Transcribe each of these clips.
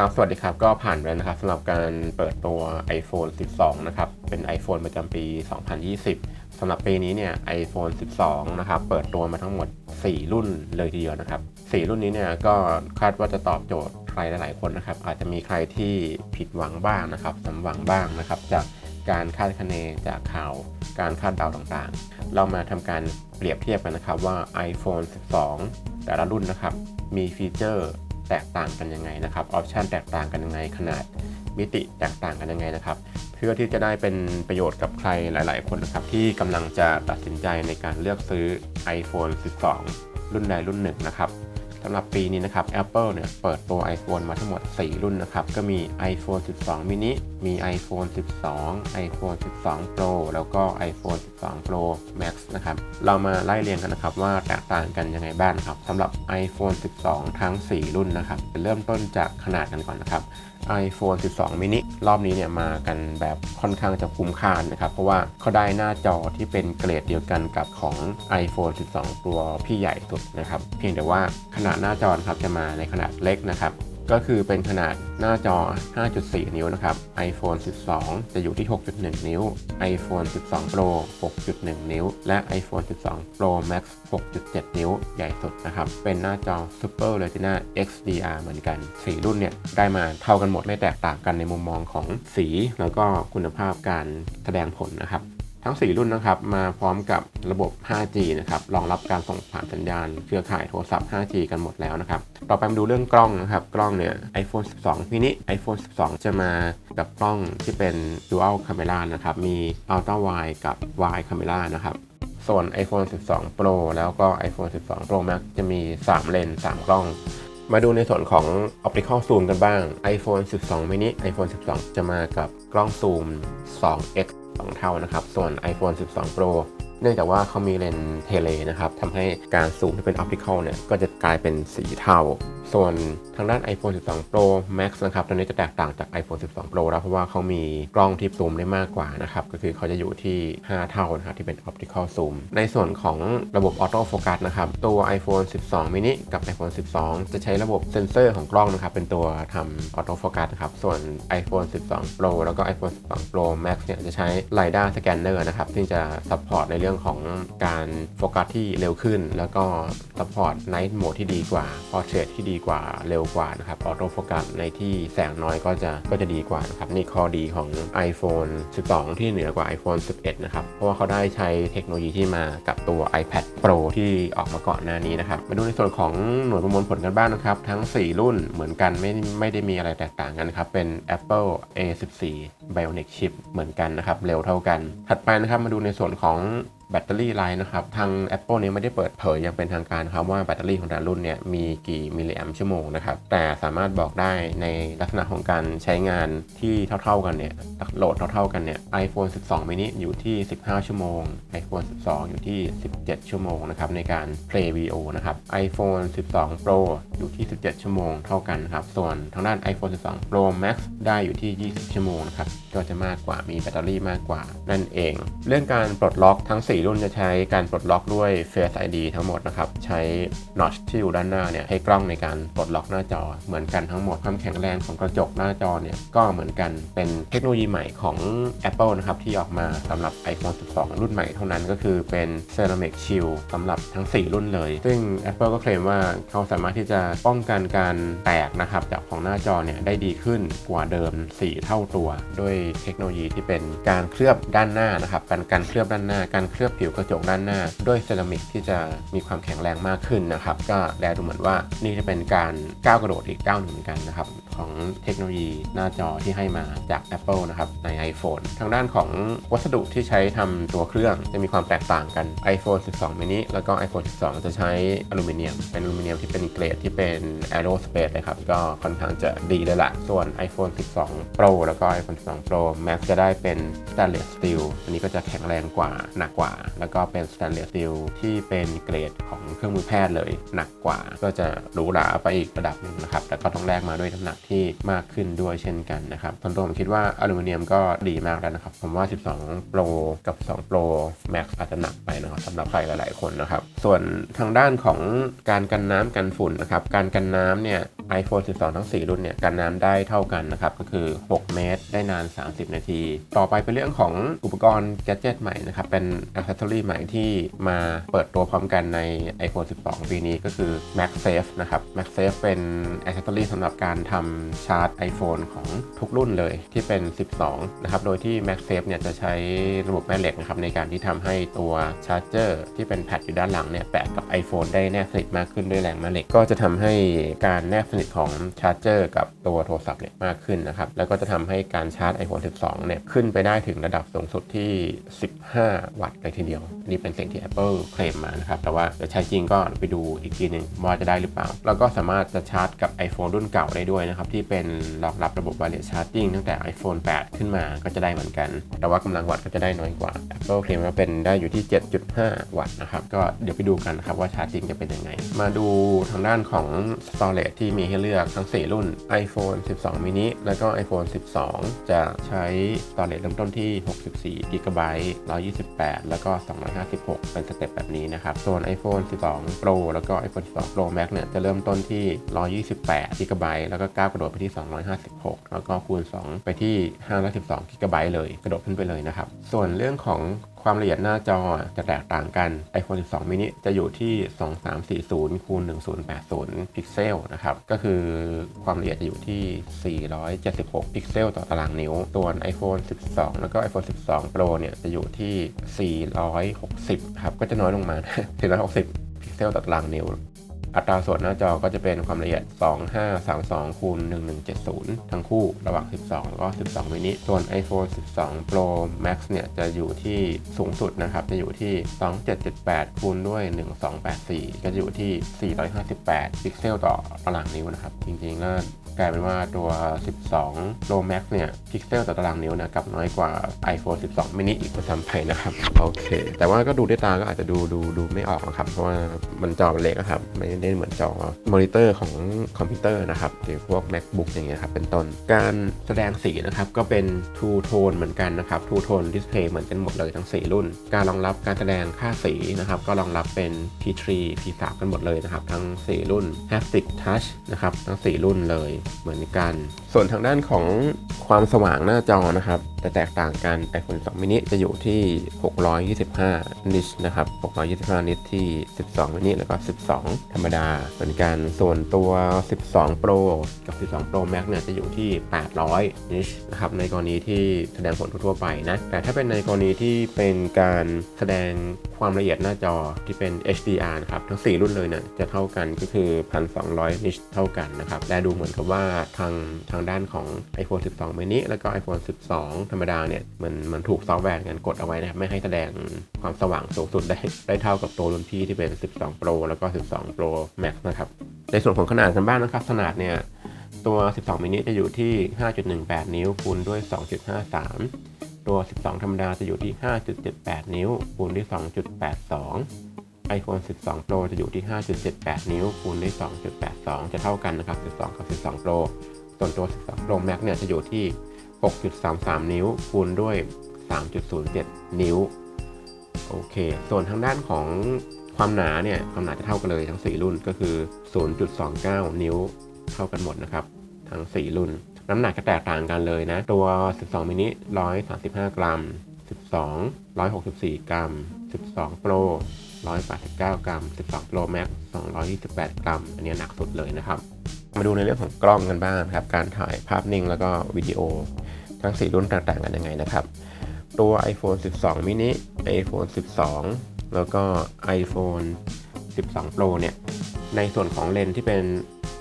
ครับ สวัสดีครับ ก็ผ่านไปแล้วนะครับสำหรับการเปิดตัว iPhone 12 นะครับ เป็น iPhone ประจำปี 2020 สำหรับปีนี้เนี่ย iPhone 12 นะครับ เปิดตัวมาทั้งหมด 4 รุ่นเลยทีเดียวนะครับ 4 รุ่นนี้เนี่ยก็คาดว่าจะตอบโจทย์ใครหลายๆคนนะครับ อาจจะมีใครที่ผิดหวังบ้างนะครับสมหวังบ้างนะครับ จากการคาดคะเนจากข่าวการคาดเดาต่างๆ เรามาทำการเปรียบเทียบกันนะครับว่า iPhone 12 แต่ละรุ่นนะครับ มีฟีเจอร์ แตกต่างกันยังไงนะครับออปชันแตกต่างกันยังไงขนาดมิติแตกต่างกันยังไงนะครับ เพื่อที่จะได้เป็นประโยชน์กับใครหลาย ๆ คนนะครับ ที่กำลังจะตัดสินใจในการเลือกซื้อ iPhone 12 รุ่นใดรุ่นหนึ่งนะครับ สำหรับปีนี้นะครับ Apple เนี่ยเปิดตัว iPhone มาทั้งหมด 4 รุ่นนะครับ ก็มี iPhone 12 mini มี iPhone 12 iPhone 12 Pro แล้วก็ iPhone 12 Pro Max นะครับ เรามาไล่เรียงกันนะครับว่าแตกต่างกันยังไงบ้างครับสำหรับ iPhone 12 ทั้ง 4 รุ่นนะครับเริ่มต้นจากขนาดกันก่อนนะครับ iPhone 12 mini รอบนี้เนี่ยมากันแบบค่อนข้างจะคุ้มค่านะครับ เพราะว่าเขาได้หน้าจอที่เป็นเกรดเดียวกันกับของ iPhone 12ตัวพี่ใหญ่สุดนะครับ เพียงแต่ว่าขนาดหน้าจอครับจะมาในขนาดเล็กนะครับก็คือเป็นขนาดหน้าจอ 5.4 นิ้วนะครับ iPhone 12 จะอยู่ที่ 6.1 นิ้ว iPhone 12 Pro 6.1 นิ้ว และ iPhone 12 Pro Max 6.7 นิ้ว ใหญ่สุดนะครับ เป็นหน้าจอ Super Retina XDR เหมือนกัน4รุ่นเนี่ย ได้มาเท่ากันหมดไม่แตกต่างกันในมุมมองของสี แล้วก็คุณภาพการแสดงผลนะครับ ทั้ง 4 รุ่นนะครับมาพร้อมกับระบบ 5G นะครับรองรับการส่งผ่านสัญญาณเครือข่ายโทรศัพท์ 5G กันหมดแล้วนะครับต่อไปมาดูเรื่องกล้องนะครับกล้องเนี่ย iPhone 12 mini iPhone 12 จะมากับกล้องที่เป็น Dual Camera นะครับมี Ultra Wide กับ Wide Camera นะครับส่วน iPhone 12 Pro แล้วก็ iPhone 12 Pro Max จะมี 3 เลนส์3กล้องมาดูในส่วนของ Optical Zoom กันบ้าง iPhone 12 mini iPhone 12 จะมากับกล้องซูม 2x 2 เท่านะครับ ส่วน iPhone 12 Pro เนื่องจากว่าเขามีเลนส์เทเลนะครับทำให้การซูมที่เป็น Optical เนี่ยก็จะกลายเป็นสีเทาส่วนทางด้าน iPhone 12 Pro Max นะครับตอนนี้จะแตกต่างจาก iPhone 12 Pro แล้วเพราะว่าเขามีกล้องที่ซูมได้มากกว่านะครับ ก็คือเขาจะอยู่ที่ 5 เท่านะครับที่เป็น Optical Zoom ในส่วนของระบบ Auto Focus นะครับ ตัว iPhone 12 mini กับ iPhone 12 จะใช้ระบบเซนเซอร์ของกล้องนะครับ เป็นตัวทำ Auto Focus นะครับ ส่วน iPhone 12 Pro แล้วก็ iPhone 12 Pro Max เนี่ยจะใช้ LiDAR Scanner นะครับ ซึ่งจะ support ในเรื่องื่องของการโฟกัสที่เร็วขึ้น แล้วก็ support Night Mode ที่ดีกว่า Portrait ที่ดีกว่าเร็วกว่านะครับ Auto Focus ในที่แสงน้อยก็จะก็จะดีกว่านะครับนี่ข้อดีของ iPhone 12 ที่เหนือกว่า iPhone 11 นะครับ เพราะว่าเขาได้ใช้เทคโนโลยีที่มากับตัว iPad Pro ที่ออกมาก่อนหน้านี้นะครับมาดูในส่วนของหน่วยประมวลผลกันบ้างนะครับ ทั้ง 4 รุ่นเหมือนกันไม่ไม่ได้มีอะไรแตกต่างกันนะครับ เป็น Apple A14 Bionic Chip เหมือนกันนะครับ เร็วเท่ากัน ถัดไปนะครับมาดูในส่วนของ แบตเตอรี่ไลน์นะครับ ทาง Apple เนี่ยไม่ได้เปิดเผยย่างเป็นทางการครับว่าแบตเตอรี่ของแต่ละรุ่นเนี่ยมีกี่มิลลิแอมชั่วโมงนะครับ แต่สามารถบอกได้ในลักษณะของการใช้งานที่เท่า ๆกันเนี่ยโหลดเท่าๆกันเนี่ย iPhone 12 mini อยู่ที่ 15 ชั่วโมง iPhone 12 อยู่ที่ 17 ชั่วโมงนะครับในการ play video นะครับ iPhone 12 Pro อยู่ที่ 17 ชั่วโมงเท่ากันครับ ส่วนทางด้าน iPhone 12 Pro Max ได้อยู่ที่ 20 ชั่วโมงนะครับ ก็จะมากกว่ามีแบตเตอรี่มากกว่านั่นเอง เรื่องการปลดล็อกทั้ง 4รุ่นจะใช้การปลดล็อกด้วย Face ID ทั้งหมดนะครับ ใช้ notch ที่อยู่ด้านหน้าเนี่ยให้กล้องในการปลดล็อกหน้าจอ เหมือนกันทั้งหมดความแข็งแรงของกระจกหน้าจอเนี่ยก็เหมือนกันเป็นเทคโนโลยีใหม่ของ Apple นะครับที่ออกมาสำหรับ iPhone 12 รุ่นใหม่เท่านั้นก็คือเป็น Ceramic Shield สำหรับทั้ง 4 รุ่นเลย ซึ่ง Apple ก็เคลมว่าเขาสามารถที่จะป้องกันการแตกนะครับจากของหน้าจอเนี่ยได้ดีขึ้นกว่าเดิม 4 เท่าตัว ด้วยเทคโนโลยีที่เป็นการเคลือบด้านหน้านะครับการการเคลือบด้านหน้าการเคลือบผิวกระจกด้านหน้า ด้วยเซรามิกที่จะมีความแข็งแรงมากขึ้นนะครับ ก็แลดูเหมือนว่านี่จะเป็นการก้าวกระโดดอีกก้าวหนึ่งเหมือนกันนะครับ ของเทคโนโลยีหน้าจอที่ให้มาจาก Apple นะครับใน iPhone ทางด้านของวัสดุที่ใช้ทำตัวเครื่องจะมีความแตกต่างกัน iPhone 12 mini แล้วก็ iPhone 12 จะใช้อลูมิเนียม เป็นอลูมิเนียมที่เป็นเกรดที่เป็น aerospace เลยครับ ก็ค่อนข้างจะดีเลยละส่วน iPhone 12 Pro แล้วก็ iPhone 12 Pro Max จะได้เป็น stainless steel อันนี้ก็จะแข็งแรงกว่าหนักกว่าแล้วก็เป็นสแตนเลสสตีลที่เป็นเกรดของเครื่องมือแพทย์เลยหนักกว่า ก็จะหรูหราไปอีกระดับหนึ่งนะครับแต่ก็ต้องแลกมาด้วยน้ำหนักที่มากขึ้นด้วยเช่นกันนะครับส่วนตัวผมคิดว่าอลูมิเนียมก็ดีมากแล้วนะครับ ผมว่า 12 Pro กับ 2 Pro Max อาจจะหนักไปนะครับสำหรับใครหลายๆคนนะครับ ส่วนทางด้านของการกันน้ำกันฝุ่นนะครับการกันน้ำเนี่ย iPhone 12 ทั้ง 4 รุ่นเนี่ยกันน้ำได้เท่ากันนะครับก็คือ 6 เมตร ได้นาน 30 นาที ต่อไปเป็นเรื่องของอุปกรณ์แกดเจิตใหม่นะครับเป็นอั c ซ s ซอรี่ใหม่ที่มาเปิดตัวพร้อมกันใน iPhone 12 ปีนี้ก็คือ MagSafe นะครับ MagSafe เป็นอั c เซ s ซอรี่สำหรับการทำชาร์จ iPhone ของทุกรุ่นเลยที่เป็น 12 นะครับ โดยที่ MagSafe เนี่ยจะใช้ระบบแม่เหล็กนะครับในการที่ทำให้ตัวชาร์จเจอร์ที่เป็นแพดอยู่ด้านหลังเนี่ยแปะกับ iPhone ได้แนบสนิทมากขึ้นด้วยแรงแม่เหล็ก ก็จะทำให้การแนบสนิทของชาร์จเจอร์กับตัวโทรศัพท์เนี่ยมากขึ้นนะครับ แล้วก็จะทำให้การชาร์จ iPhone 12 เนี่ยขึ้นไปได้ถึงระดับสูงสุดที่ 15 วัตต์เลยทีเดียวนี่เป็นสิ่งที่ Apple เคลมมานะครับ แต่ว่าจะใช้จริงก็ไปดูอีกทีหนึ่งว่าจะได้หรือเปล่า แล้วก็สามารถจะชาร์จกับ iPhone รุ่นเก่าได้ด้วยนะครับ ที่เป็นรองรับระบบ wireless charging ตั้งแต่ iPhone 8 ขึ้นมาก็จะได้เหมือนกัน แต่ว่ากำลังวัตต์ก็จะได้น้อยกว่า Apple เคลมว่าเป็นได้อยู่ที่ 7.5 วัตต์นะครับ ก็เดี๋ยวไปดูกันนะครับว่าชาร์จจริงจะเป็นยังไง มาดูทางด้านของ storage ที่มีให้เลือกทั้ง 4 รุ่น iPhone 12 mini แล้วก็ iPhone 12 จะใช้ storage เริ่มต้นที่ 64 GB 128 แล้วล้วก็ 256 เป็นสเต็ปแบบนี้นะครับ ส่วน iPhone 12 Pro แล้วก็ iPhone 12 Pro Max เนี่ยจะเริ่มต้นที่ 128 GB แล้วก็ก้าวกระโดดไปที่ 256 แล้วก็คูณ 2 ไปที่ 512 GB เลย กระโดดขึ้นไปเลยนะครับ ส่วนเรื่องของความละเอียดหน้าจอจะแตกต่างกัน iPhone 12 mini จะอยู่ที่ 2340คูณ1080 พิกเซลนะครับ ก็คือความละเอียดจะอยู่ที่ 476 พิกเซลต่อตารางนิ้ว ส่วน iPhone 12 แล้วก็ iPhone 12 Pro เนี่ยจะอยู่ที่ 460 ครับ ก็จะน้อยลงมา 460 พิกเซลต่อตารางนิ้ว อัตราส่วนหน้าจอก็จะเป็นความละเอียด 2532คูณ1170 ทั้งคู่ระหว่าง 12 แล้วก็ 12 มินิ ส่วน iPhone 12 Pro Max เนี่ยจะอยู่ที่สูงสุดนะครับ จะอยู่ที่ 2778 คูณด้วย 1284 ก็จะอยู่ที่ 458 พิกเซลต่อตารางนิ้วนะครับ จริงๆแล้ว กลายเป็นว่าตัว 12 Pro Max เนี่ยพิกเซลต่อตารางนิ้วนะกลับน้อยกว่า iPhone 12 mini อีกประจำไปนะครับโอเค แต่ว่าก็ดูด้วยตาก็อาจจะดูดูดูไม่ออกนะครับ เพราะว่ามันจอมันเล็กอะครับไม่ได้เหมือนจอมอนิเตอร์ของคอมพิวเตอร์นะครับหรือพวก MacBook อย่างเงี้ยครับเป็นต้นการแสดงสีนะครับก็เป็น True Tone เหมือนกันนะครับ True Tone Display เหมือนกันหมดเลยทั้ง 4 รุ่น การรองรับการแสดงค่าสีนะครับก็รองรับเป็น P3 P3 กันหมดเลยนะครับทั้ง 4 รุ่น Haptic Touch นะครับทั้ง 4 รุ่นเลยเหมือนกัน ส่วนทางด้านของความสว่างหน้าจอนะครับ จะแตกต่างกัน iPhone 2 mini จะอยู่ที่ 625 นิชนะครับ 625 นิชที่ 12 mini แล้วก็ 12 ธรรมดา เหมือนกัน ส่วนตัว 12 Pro กับ 12 Pro Max เนี่ยจะอยู่ที่ 800 นิชนะครับ ในกรณีที่แสดงผลทั่วไปนะ แต่ถ้าเป็นในกรณีที่เป็นการแสดงความละเอียดหน้าจอที่เป็น HDR นะครับ ทั้ง 4 รุ่นเลยเนี่ยจะเท่ากันก็คือ 1,200 นิชเท่ากันนะครับ และดูเหมือนกับว่าทางทางด้านของ iPhone 12 mini แล้วก็ iPhone 12ธรรมดาเนี่ยมันมันถูกซอฟต์แวร์กันกดเอาไว้นะครับไม่ให้แสดงความสว่างสูงสุดได้ได้เท่ากับตัวรุ่นพี่ที่เป็น 12 Pro แล้วก็ 12 Pro Max นะครับในส่วนของขนาดกันบ้างนะครับขนาดเนี่ยตัว 12 มินิจะอยู่ที่ 5.18 นิ้วคูณด้วย 2.53 ตัว 12 ธรรมดาจะอยู่ที่ 5.78 นิ้วคูณด้วย 2.82 iPhone 12 Pro จะอยู่ที่ 5.78 นิ้วคูณด้วย 2.82 จะเท่ากันนะครับ 12 กับ 12 Pro ส่วนตัว 12 Pro Max เนี่ยจะอยู่ที่ 6.33 นิ้วคูณด้วย 3.07 นิ้ว โอเค ส่วนทางด้านของความหนาเนี่ย ความหนาจะเท่ากันเลยทั้ง 4 รุ่นก็คือ 0.29 นิ้วเท่ากันหมดนะครับ ทั้ง 4 รุ่น น้ำหนักจะแตกต่างกันเลยนะ ตัว 12 มินิ 135 กรัม 12 164 กรัม 12 Pro 189 กรัม 12 Pro Max 228 กรัม อันนี้หนักสุดเลยนะครับ มาดูในเรื่องของกล้องกันบ้างครับ การถ่ายภาพนิ่งแล้วก็วิดีโอ ทั้ง 4 รุ่นต่างๆกันยังไงนะครับ ตัว iPhone 12 mini iPhone 12 แล้วก็ iPhone 12 Pro เนี่ย ในส่วนของเลนที่เป็น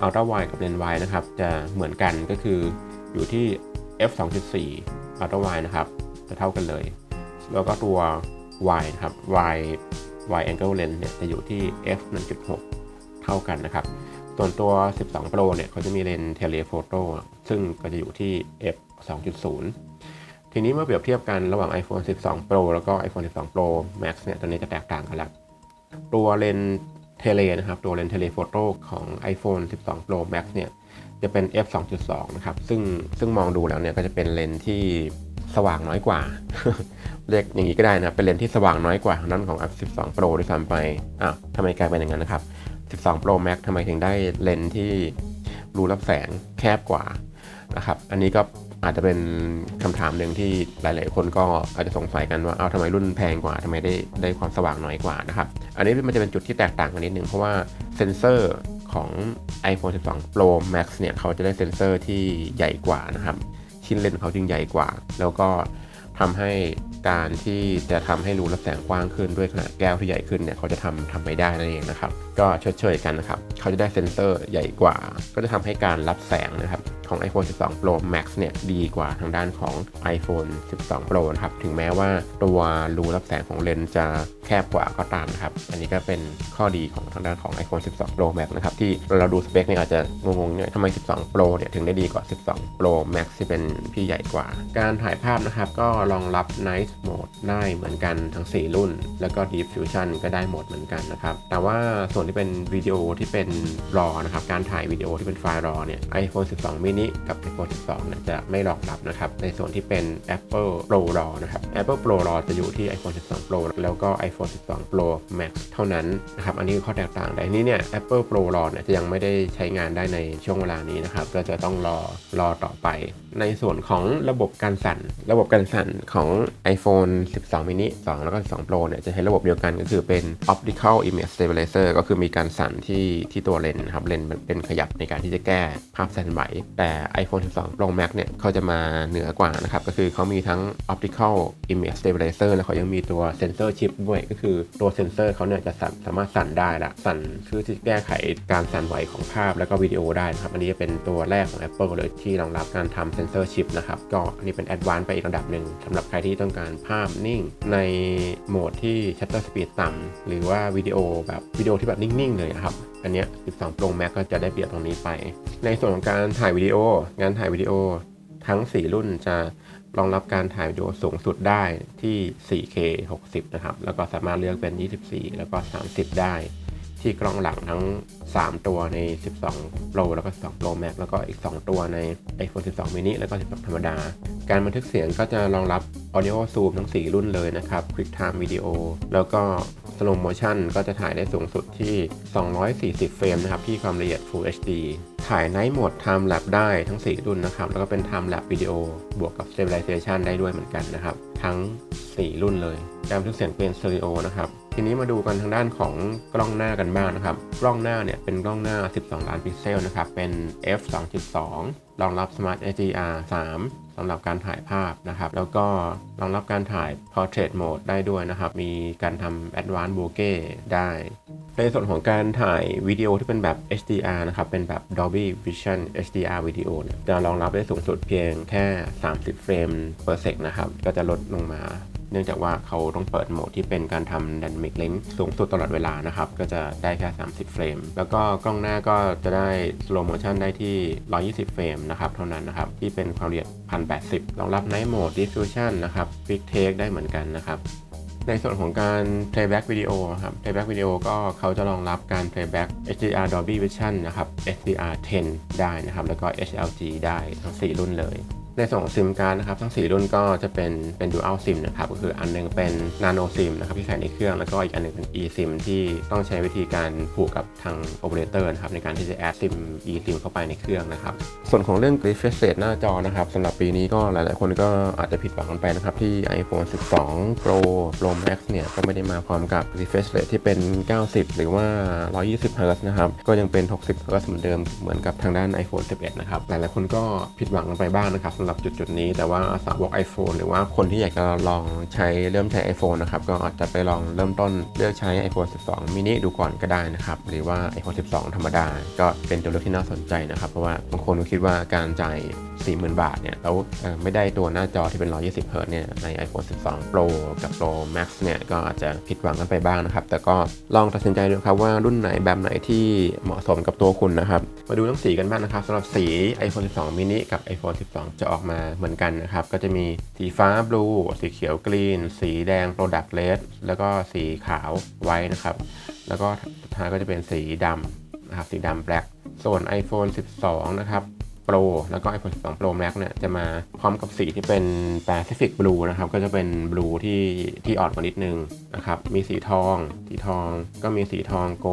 Ultra Wide กับเลนส์ Wide นะครับ จะเหมือนกันก็คืออยู่ที่ f 2.4 Ultra Wide นะครับ จะเท่ากันเลย แล้วก็ตัว Wide นะครับ Wide Wide Angle Lens เนี่ยจะอยู่ที่ f 1.6 เท่ากันนะครับ ส่วนตัว 12 Pro เนี่ยเขาจะมีเลนส์ Telephoto ซึ่งก็จะอยู่ที่ f 2.0 ทีนี้เมื่อเปรียบเทียบกันระหว่าง iPhone 12 Pro แล้วก็ iPhone 12 Pro Max เนี่ยตัวนี้จะแตกต่างกันละตัวเลนส์เทเลนะครับตัวเลนส์เทเลโฟโต้ของ iPhone 12 Pro Max เนี่ยจะเป็น f 2.2 นะครับ ซึ่งซึ่งมองดูแล้วเนี่ยก็จะเป็นเลนส์ที่สว่างน้อยกว่า เรียกอย่างนี้ก็ได้นะ เป็นเลนส์ที่สว่างน้อยกว่าทางด้านของ F12 Pro ด้วยซ้ำไป อ้าวทำไมกลายเป็นอย่างนั้นนะครับ 12 Pro Max ทำไมถึงได้เลนส์ที่รูรับแสงแคบกว่านะครับ อันนี้ก็อาจจะเป็นคำถามหนึ่งที่หลาย ๆ คนก็อาจจะสงสัยกันว่าเอาทำไมรุ่นแพงกว่าทำไมได้ได้ความสว่างน้อยกว่านะครับ อันนี้มันจะเป็นจุดที่แตกต่างกันนิดนึงเพราะว่าเซนเซอร์ของ iPhone 12 Pro Max เนี่ยเขาจะได้เซนเซอร์ที่ใหญ่กว่านะครับ ชิ้นเลนส์เขาจึงใหญ่กว่า แล้วก็ ทำให้การที่จะทำให้รูรับแสงกว้างขึ้นด้วยขนาดแก้วที่ใหญ่ขึ้นเนี่ยเขาจะทำทำไม่ได้นั่นเองนะครับ ก็ชดเชยกันนะครับ เขาจะได้เซนเซอร์ใหญ่กว่า ก็จะทำให้การรับแสงนะครับ ของ iPhone 12 Pro Max เนี่ยดีกว่าทางด้านของ iPhone 12 Pro นะครับ ถึงแม้ว่าตัวรูรับแสงของเลนส์จะแคบกว่าก็ตามนะครับ อันนี้ก็เป็นข้อดีของทางด้านของ iPhone 12 Pro Max นะครับ ที่เราดูสเปคเนี่ยอาจจะงงๆเนี่ยทำไม 12 Pro เนี่ยถึงได้ดีกว่า 12 Pro Max ที่เป็นพี่ใหญ่กว่า การถ่ายภาพนะครับ ก็รองรับ Night Mode ได้เหมือนกันทั้ง 4 รุ่น แล้วก็ Deep Fusion ก็ได้หมดเหมือนกันนะครับ แต่ว่าส่วนที่เป็นวิดีโอที่เป็น RAW นะครับ การถ่ายวิดีโอที่เป็นไฟล์ RAW เนี่ย iPhone 12 mini กับ iPhone 12นะจะไม่รองรับนะครับในส่วนที่เป็น Apple Pro RAW นะครับ Apple Pro RAW จะอยู่ที่ iPhone 12 Pro แล้วก็ iPhone 12 Pro Max เท่านั้นนะครับอันนี้คือข้อแตกต่างแต่อันนี้เนี่ย Apple Pro RAW เนี่ยจะยังไม่ได้ใช้งานได้ในช่วงเวลานี้นะครับก็จะต้องรอรอต่อไปในส่วนของระบบการสั่น ระบบการสั่นของ iPhone 12 mini 2 แล้วก็ 12 Pro เนี่ยจะใช้ระบบเดียวกันก็คือเป็น optical image stabilizer ก็คือมีการสั่นที่ที่ตัวเลนส์ครับเลนส์เป็นขยับในการที่จะแก้ภาพแสนไหว แต่ iPhone 12 Pro Max เนี่ยเขาจะมาเหนือกว่านะครับ ก็คือเขามีทั้ง optical image stabilizer แล้วเขายังมีตัวเซนเซอร์ชิปด้วยก็คือตัวเซนเซอร์เขาเนี่ยจะสั่นสามารถสั่นได้ละสั่นเพื่อที่แก้ไขการสั่นไหวของภาพแล้วก็วิดีโอได้นะครับอันนี้จะเป็นตัวแรกของ Apple เลยที่รองรับการทำเซนเซอร์ชิปนะครับ ก็อันนี้เป็นแอดวานซ์ไปอีกระดับหนึ่งสำหรับใครที่ต้องการภาพนิ่ง ในโหมดที่ shutter speed ต่ำหรือว่าวิดีโอแบบวิดีโอที่แบบนิ่ง ๆ เลยนะครับอันเนี้ย12 Pro Max ก็จะได้เปรียบตรงนี้ไป ในส่วนของการถ่ายวิดีโอ งานถ่ายวิดีโอทั้ง 4 รุ่นจะรองรับการถ่ายวิดีโอสูงสุดได้ที่ 4K 60 นะครับ แล้วก็สามารถเลือกเป็น 24 แล้วก็ 30 ได้ ที่กล้องหลังทั้ง 3 ตัวใน 12 Pro แล้วก็ 12 Pro Max แล้วก็อีก 2 ตัวใน iPhone 12 mini แล้วก็ 12 ธรรมดา การบันทึกเสียงก็จะรองรับ Audio Zoom ทั้ง 4 รุ่นเลยนะครับ QuickTime Video แล้วก็ Slow Motion ก็จะถ่ายได้สูงสุดที่ 240 เฟรมนะครับ ที่ความละเอียด Full HD ถ่าย Night Mode Time Lapse ได้ทั้ง 4 รุ่นนะครับ แล้วก็เป็น Time Lapse Video บวกกับ Stabilization ได้ด้วยเหมือนกันนะครับ ทั้ง 4 รุ่นเลย การบันทึกเสียงเป็น Stereo นะครับ ทีนี้มาดูกันทางด้านของกล้องหน้ากันบ้างนะครับ กล้องหน้าเนี่ยเป็นกล้องหน้า 12 ล้านพิกเซลนะครับ เป็น f 2.2 รองรับ Smart HDR 3สำหรับการถ่ายภาพนะครับ แล้วก็รองรับการถ่าย Portrait Mode ได้ด้วยนะครับ มีการทำ Advanced Bokeh ได้ ในส่วนของการถ่ายวิดีโอที่เป็นแบบ HDR นะครับ เป็นแบบ Dolby Vision HDR วิดีโอเนี่ยจะรองรับได้สูงสุดเพียงแค่ 30 เฟรม per sec นะครับ ก็จะลดลงมา เนื่องจากว่าเขาต้องเปิดโหมดที่เป็นการทำ Dynamic Lens สูงสุดตลอดเวลานะครับ ก็จะได้แค่ 30 เฟรม แล้วก็กล้องหน้าก็จะได้ Slow Motion ได้ที่ 120 เฟรมนะครับเท่านั้นนะครับ ที่เป็นความละเอียด 1080 รองรับ Night Mode Diffusion นะครับ Quick Take ได้เหมือนกันนะครับในส่วนของการ playback วิดีโอครับ playback วิดีโอก็เขาจะรองรับการ playback HDR Dolby Vision นะครับ HDR 10 ได้นะครับ แล้วก็ HLG ได้ทั้ง 4 รุ่นเลย ในส่วนของซิมการ์ดนะครับทั้ง 4 รุ่นก็จะเป็นเป็น Dual SIM นะครับก็คืออันหนึงเป็น Nano SIM นะครับที่ใส่ในเครื่องแล้วก็อีกอันหนึงเป็น eSIM ที่ต้องใช้วิธีการผูกกับทาง operator นะครับในการที่จะ add SIM eSIM เข้าไปในเครื่องนะครับส่วนของเรื่อง refresh rate หน้าจอนะครับสำหรับปีนี้ก็หลาย ๆ คนก็อาจจะผิดหวังกันไปนะครับที่ iPhone 12 Pro Pro Max เนี่ยก็ไม่ได้มาพร้อมกับ refresh rate ที่เป็น 90 หรือว่า 120 Hz นะครับก็ยังเป็น 60 Hz เหมือนเดิมเหมือนกับทางด้าน iPhone 11 นะครับหลาย ๆ คนก็ผิดหวังกันไปบ้างนะครับสำหรับหรับจุดๆนี้ แต่ว่าสาวก iPhone หรือว่าคนที่อยากจะลองใช้เริ่มใช้ iPhone นะครับ ก็อาจจะไปลองเริ่มต้นเลือกใช้ iPhone 12 mini ดูก่อนก็ได้นะครับ หรือว่า iPhone 12 ธรรมดา ก็เป็นตัวเลือกที่น่าสนใจนะครับ เพราะว่าบางคนก็คิดว่าการจ่าย 40,000 บาทเนี่ยแล้วไม่ได้ตัวหน้าจอที่เป็น 120 h z เนี่ยใน iPhone 12 Pro กับ Pro Max เนี่ยก็อาจจะผิดหวังกันไปบ้างนะครับ แต่ก็ลองตัดสินใจดูครับว่ารุ่นไหนแบบไหนที่เหมาะสมกับตัวคุณนะครับ มาดูเรื่องสีกันบ้างนะครับสำหรับสี iPhone 12 mini กับ iPhone 12 จะออกมาเหมือนกันนะครับ ก็จะมีสีฟ้าบลูสีเขียวกรีน สีแดง product red แล้วก็สีขาวไว้นะครับ แล้วก็สุดท้ายก็จะเป็นสีดำนะครับ สีดำแบล็กส่วน iPhone 12 นะครับ Pro แล้วก็ iPhone 12 Pro Max เนี่ยจะมาพร้อมกับสีที่เป็น Pacific Blue นะครับ ก็จะเป็น Blue ที่ที่อ่อนกว่านิดนึงนะครับ มีสีทอง สีทอง ก็มีสีทองโก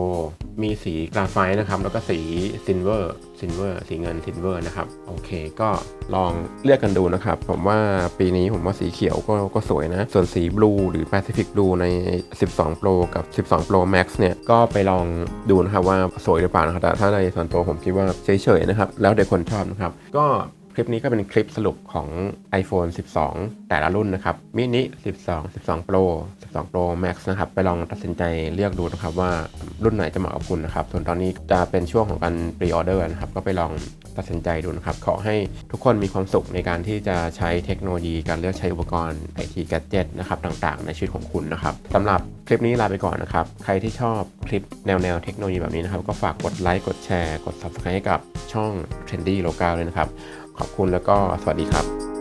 มีสีกราไฟต์นะครับ แล้วก็สีซินเวอร์ซินเวอร์สีเงินซินเวอร์นะครับ โอเค ก็ลองเลือกกันดูนะครับ ผมว่าปีนี้ผมว่าสีเขียวก็ก็สวยนะ ส่วนสีบลูหรือ Pacific Blue ใน 12 Pro กับ 12 Pro Max เนี่ย ก็ไปลองดูนะครับว่าสวยหรือเปล่านะครับ แต่ถ้าในส่วนตัวผมคิดว่าเฉยๆนะครับ แล้วแต่คนชอบนะครับ ก็ คลิปนี้ก็เป็นคลิปสรุปของ iPhone 12 แต่ละรุ่นนะครับมินิ12 12 Pro 12 Pro Max นะครับ ไปลองตัดสินใจเลือกดูนะครับว่ารุ่นไหนจะเหมาะกับคุณนะครับ ส่วนตอนนี้จะเป็นช่วงของการ pre order นะครับ ก็ไปลองตัดสินใจดูนะครับ ขอให้ทุกคนมีความสุขในการที่จะใช้เทคโนโลยี การเลือกใช้อุปกรณ์ IT gadget นะครับต่างๆ ในชีวิตของคุณนะครับสำหรับคลิปนี้ลาไปก่อนนะครับ ใครที่ชอบคลิปแนวๆเทคโนโลยีแบบนี้นะครับ ก็ฝากกดไลค์ กดแชร์ กด subscribe ให้กับช่อง Trendy Local เลยนะครับ ขอบคุณแล้วก็สวัสดีครับ